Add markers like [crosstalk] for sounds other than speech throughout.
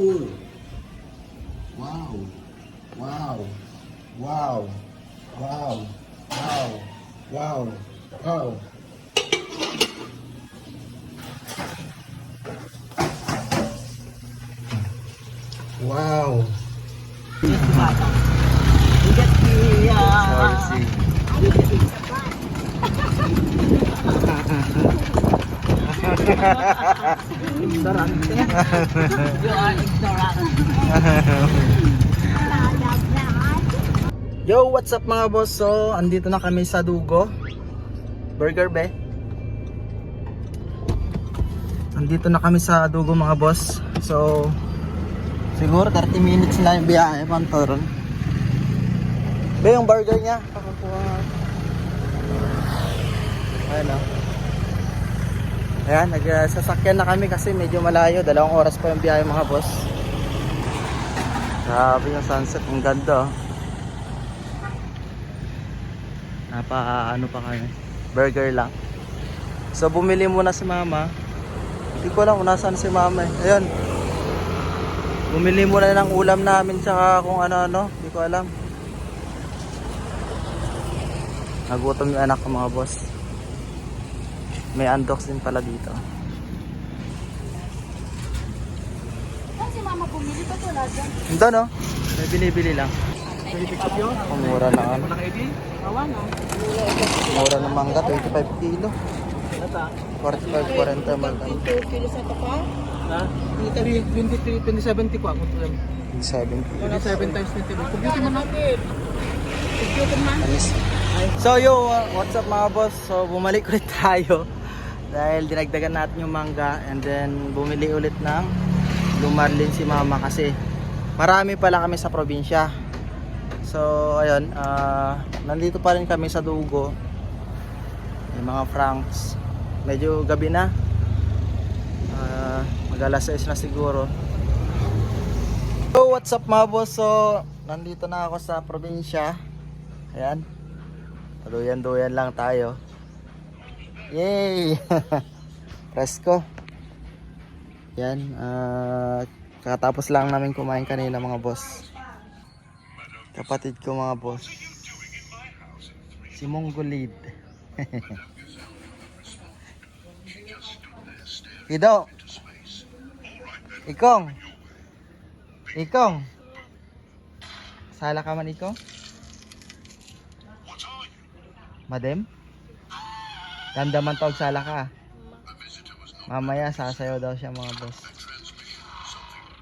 Oh. Wow. Wow. Wow. Wow. Wow. Wow. Wow. Wow. [laughs] [laughs] You are ignorant. Yo, what's up mga boss? So, andito na kami sa Dugo. Burger be. Andito na kami sa Dugo mga boss. So, siguro 30 minutes na yung biyahe Pantoron. Be, yung burger niya. Pakakuha. Ayan o. Ayan, nagsasakyan na kami kasi medyo malayo. Dalawang oras pa yung biyahe mga boss. Grabe yung sunset. Ang ganda oh. Napa ano pa kami. Burger lang. So bumili muna si mama. Hindi ko alam kung nasaan si mama eh. Ayun. Bumili muna ng ulam namin tsaka kung ano-ano. Hindi ko alam. Nagutom yung anak ko mga boss. May undox din pala dito. Saan si mama bumili ba ito dyan? Ito no? May binibili lang. Ang mura na ano. Awa na. Mura ng mangga, 25 kilo. 45, 40 mangga. 2 kilos sa pa? Ha? 23, 2070 ko ako. 7 kilo. 27 times 20. Computer mo na. Anis. So yo, uh, what's up mga boss? So bumalik ulit tayo dahil dinagdagan natin yung mangga and then bumili ulit ng lumarlin si mama kasi marami pala kami sa probinsya. So ayun, ah, nandito pa rin kami sa Dugo. May mga franks. Medyo gabi na. Ah, mag alas 6 na siguro. So what's up mga boss? So nandito na ako sa probinsya. Ayan. Taluyan-duyan lang tayo. Yay! [laughs] Presko. Yan. ah kakatapos lang namin kumain kanina mga boss. Kapatid ko mga boss. Si Mongolid. [laughs] Ido. Ikong. Ikong. Sala ka man Ikong? Madem? Ganda man tawag sala ka. Mamaya sasayaw daw siya mga boss.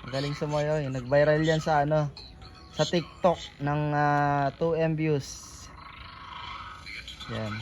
Magaling sumayaw eh. Nag-viral yan sa ano sa TikTok ng ah, 2M views. Yan.